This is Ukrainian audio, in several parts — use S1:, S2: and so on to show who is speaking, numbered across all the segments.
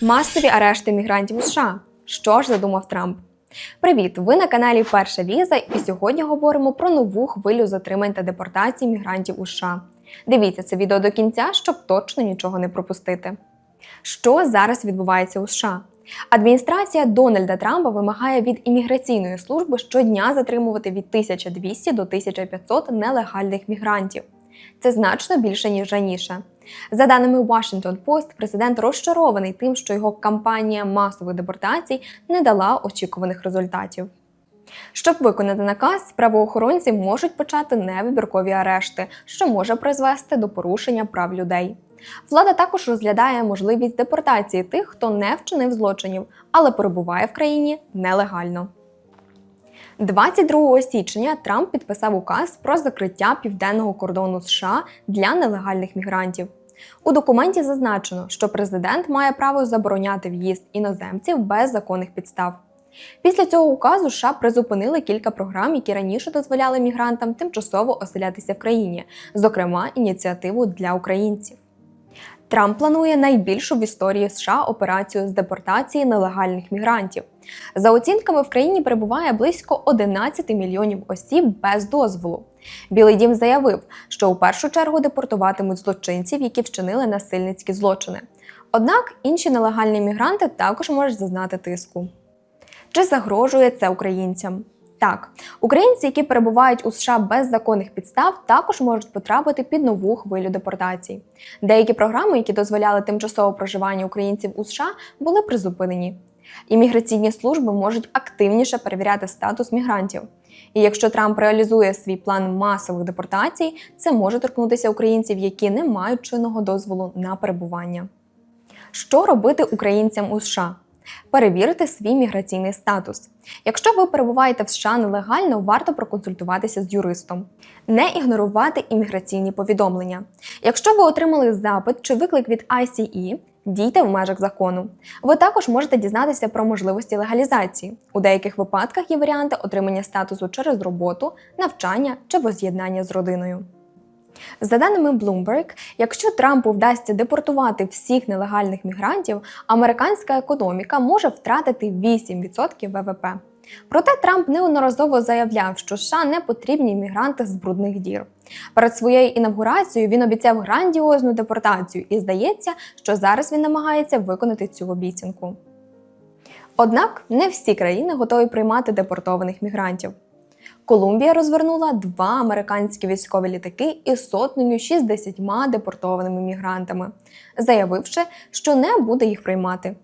S1: Масові арешти мігрантів у США. Що ж задумав Трамп? Привіт! Ви на каналі Перша Віза, і сьогодні говоримо про нову хвилю затримань та депортацій мігрантів у США. Дивіться це відео до кінця, щоб точно нічого не пропустити. Що зараз відбувається у США? Адміністрація Дональда Трампа вимагає від імміграційної служби щодня затримувати від 1200 до 1500 нелегальних мігрантів. Це значно більше ніж раніше. За даними Washington Post, президент розчарований тим, що його кампанія масових депортацій не дала очікуваних результатів. Щоб виконати наказ, правоохоронці можуть почати невибіркові арешти, що може призвести до порушення прав людей. Влада також розглядає можливість депортації тих, хто не вчинив злочинів, але перебуває в країні нелегально. 22 січня Трамп підписав указ про закриття південного кордону США для нелегальних мігрантів. У документі зазначено, що президент має право забороняти в'їзд іноземців без законних підстав. Після цього указу США призупинили кілька програм, які раніше дозволяли мігрантам тимчасово оселятися в країні, зокрема ініціативу для українців. Трамп планує найбільшу в історії США операцію з депортації нелегальних мігрантів. За оцінками, в країні перебуває близько 11 мільйонів осіб без дозволу. Білий дім заявив, що у першу чергу депортуватимуть злочинців, які вчинили насильницькі злочини. Однак інші нелегальні мігранти також можуть зазнати тиску. Чи загрожує це українцям? Так, українці, які перебувають у США без законних підстав, також можуть потрапити під нову хвилю депортацій. Деякі програми, які дозволяли тимчасове проживання українців у США, були призупинені. Імміграційні служби можуть активніше перевіряти статус мігрантів. І якщо Трамп реалізує свій план масових депортацій, це може торкнутися українців, які не мають чинного дозволу на перебування. Що робити українцям у США? Перевірити свій міграційний статус. Якщо ви перебуваєте в США нелегально, варто проконсультуватися з юристом, не ігнорувати імміграційні повідомлення. Якщо ви отримали запит чи виклик від ICE, дійте в межах закону. Ви також можете дізнатися про можливості легалізації. У деяких випадках є варіанти отримання статусу через роботу, навчання чи воз'єднання з родиною. За даними Bloomberg, якщо Трампу вдасться депортувати всіх нелегальних мігрантів, американська економіка може втратити 8% ВВП. Проте Трамп неодноразово заявляв, що США не потрібні мігранти з брудних дір. Перед своєю інавгурацією він обіцяв грандіозну депортацію, і здається, що зараз він намагається виконати цю обіцянку. Однак не всі країни готові приймати депортованих мігрантів. Колумбія розвернула два американські військові літаки із сотнею 60 депортованими мігрантами, заявивши, що не буде їх приймати.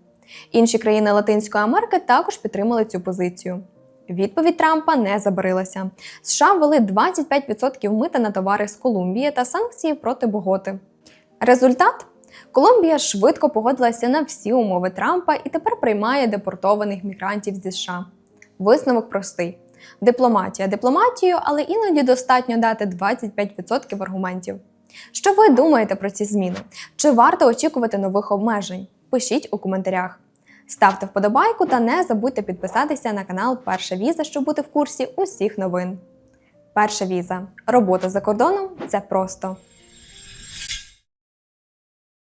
S1: Інші країни Латинської Америки також підтримали цю позицію. Відповідь Трампа не забарилася. США ввели 25% мита на товари з Колумбії та санкції проти Боготи. Результат Колумбія швидко погодилася на всі умови Трампа і тепер приймає депортованих мігрантів зі США. Висновок простий. Дипломатія дипломатією, але іноді достатньо дати 25% аргументів. Що ви думаєте про ці зміни? Чи варто очікувати нових обмежень? Пишіть у коментарях. Ставте вподобайку та не забудьте підписатися на канал Перша Віза, щоб бути в курсі усіх новин. Перша віза. Робота за кордоном це просто.